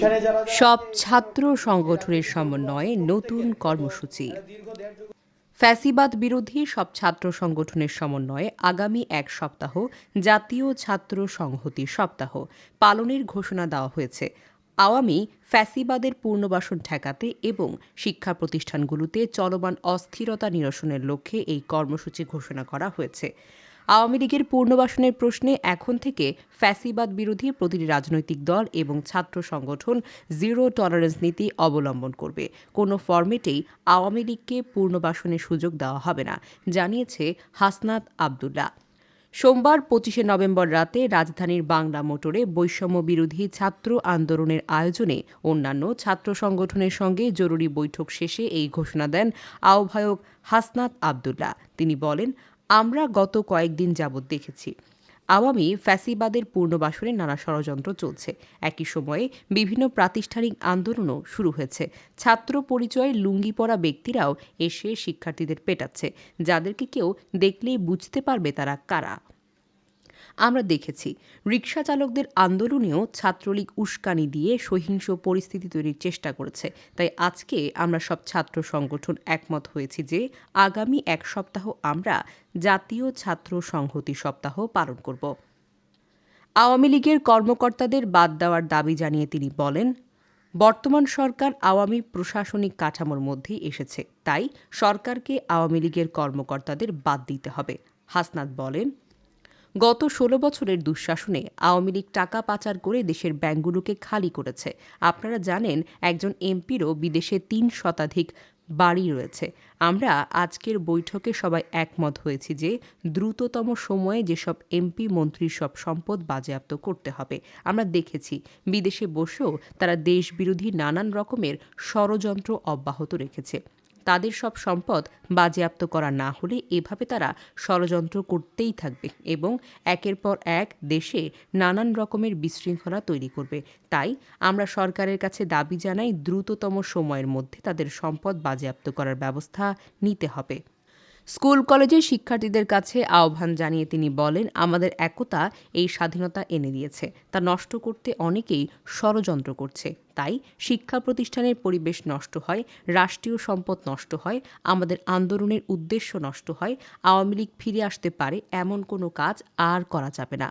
যারা সব ছাত্র সংগঠনের সমন্বয়ে নতুন কর্মসূচি। ফ্যাসিবাদ বিরোধী সব ছাত্র সংগঠনের সমন্বয়ে আগামী এক সপ্তাহ জাতীয় ছাত্র সংহতি সপ্তাহ পালনের ঘোষণা দেওয়া হয়েছে। আওয়ামী ফ্যাসিবাদের পূর্ণবাসন ঠেকাতে এবং শিক্ষা প্রতিষ্ঠানগুলোতে চলমান অস্থিরতা নিরসনের লক্ষ্যে এই কর্মসূচি ঘোষণা করা হয়েছে। আওয়ামী লীগের পূর্ণবাসনের প্রশ্নে এখন থেকে ফ্যাসিবাদ বিরোধী প্রতিটি রাজনৈতিক দল এবং ছাত্র সংগঠন জিরো টলারেন্স নীতি অবলম্বন করবে। কোনো ফরম্যাটেই আওয়ামী লীগকে পূর্ণবাসনের সুযোগ দেওয়া হবে না, জানিয়েছে হাসনাত আবদুল্লাহ। সোমবার পঁচিশে নভেম্বর রাতে রাজধানীর বাংলা মোটরে বৈষম্য বিরোধী ছাত্র আন্দোলনের আয়োজনে অন্যান্য ছাত্র সংগঠনের সঙ্গে জরুরি বৈঠক শেষে এই ঘোষণা দেন আহ্বায়ক হাসনাত আবদুল্লাহ। তিনি বলেন আমরা গত কয়েকদিন যাবৎ দেখেছি। আওয়ামী ফ্যাসিবাদের পূর্ণবাসনে নানা ষড়যন্ত্র চলছে। একই সময়ে বিভিন্ন প্রাতিষ্ঠানিক আন্দোলনও শুরু হয়েছে। ছাত্র পরিচয়ে লুঙ্গি পরা ব্যক্তিরাও এসে শিক্ষার্থীদের পেটাচ্ছে। যাদেরকে কেউ দেখলেই বুঝতে পারবে তারা কারা। আমরা দেখেছি। রিকশা চালকদের আন্দোলনেও ছাত্রলীগ উস্কানি দিয়ে সহিংস পরিস্থিতি তৈরির চেষ্টা করেছে। তাই আজকে আমরা সব ছাত্র সংগঠন একমত হয়েছি যে আগামী এক সপ্তাহ আমরা জাতীয় ছাত্র সংহতি সপ্তাহ পালন করব। আওয়ামী লীগের কর্মকর্তাদের বাদ দেওয়ার দাবি জানিয়ে তিনি বলেন, বর্তমান সরকার আওয়ামী প্রশাসনিক কাঠামোর মধ্যেই এসেছে। তাই সরকারকে আওয়ামী লীগের কর্মকর্তাদের বাদ দিতে হবে। হাসনাত বলেন গত ষোলো বছরের দুঃশাসনে আওয়ামী লীগ টাকা পাচার করে দেশের ব্যাংকগুলোকে খালি করেছে। আপনারা জানেন, একজন এমপিরও বিদেশে তিন শতাধিক বাড়ি রয়েছে। আমরা আজকের বৈঠকে সবাই একমত হয়েছি যে, দ্রুততম সময়ে যেসব এমপি মন্ত্রীর সব সম্পদ বাজেয়াপ্ত করতে হবে। আমরা দেখেছি, বিদেশে বসেও তারা দেশবিরোধী নানান রকমের ষড়যন্ত্র অব্যাহত রেখেছে। তাদের সব সম্পদ বাজেয়াপ্ত করা না হলে এভাবে তারা ষড়যন্ত্র করতেই থাকবে এবং একের পর এক দেশে নানান রকমের বিশৃঙ্খলা তৈরি করবে। তাই আমরা সরকারের কাছে দাবি জানাই দ্রুততম সময়ের মধ্যে তাদের সম্পদ বাজেয়াপ্ত করার ব্যবস্থা নিতে হবে। স্কুল, কলেজের শিক্ষার্থীদের কাছে আহ্বান জানিয়ে তিনি বলেন, আমাদের একতা এই স্বাধীনতা এনে দিয়েছে। তা নষ্ট করতে অনেকেই ষড়যন্ত্র করছে। তাই শিক্ষা প্রতিষ্ঠানের পরিবেশ নষ্ট হয়, রাষ্ট্রীয় সম্পদ নষ্ট হয়, আমাদের আন্দোলনের উদ্দেশ্য নষ্ট হয়। আওয়ামী লীগ ফিরে আসতে পারে এমন কোনো কাজ আর করা যাবে না।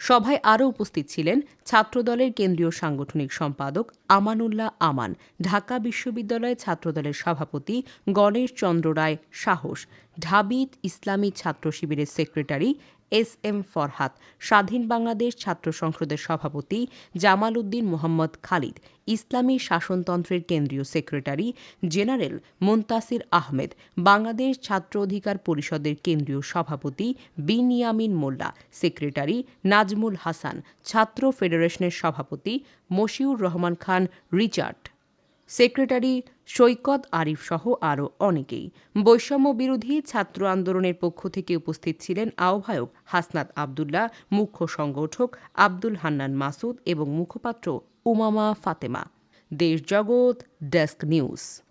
সভায় আরও উপস্থিত ছিলেন ছাত্রদলের কেন্দ্রীয় সাংগঠনিক সম্পাদক আমানুল্লাহ আমান, ঢাকা বিশ্ববিদ্যালয় ছাত্রদলের সভাপতি গণেশ চন্দ্র রায় সাহস ঢাবিত ইসলামী ছাত্র শিবিরের সেক্রেটারি এস এম ফরহাদ, স্বাধীন বাংলাদেশ ছাত্র সংসদের সভাপতি জামাল উদ্দিন মোহাম্মদ খালিদ, ইসলামী শাসনতন্ত্রের কেন্দ্রীয় সেক্রেটারি জেনারেল মুন্তাসির আহমেদ, বাংলাদেশ ছাত্র অধিকার পরিষদের কেন্দ্রীয় সভাপতি বিনিয়ামিন মোল্লা, সেক্রেটারি নাজমুল হাসান, ছাত্র ফেডারেশনের সভাপতি মশিউর রহমান খান, রিচার্ড সেক্রেটারি সৈকত আরিফ সহ আরও অনেকেই। বৈষম্য বিরোধী ছাত্র আন্দোলনের পক্ষ থেকে উপস্থিত ছিলেন আহ্বায়ক হাসনাত আবদুল্লাহ, মুখ্য সংগঠক আব্দুল হান্নান মাসুদ এবং মুখপাত্র উমামা ফাতেমা। দেশ জগৎ, ডেস্ক নিউজ।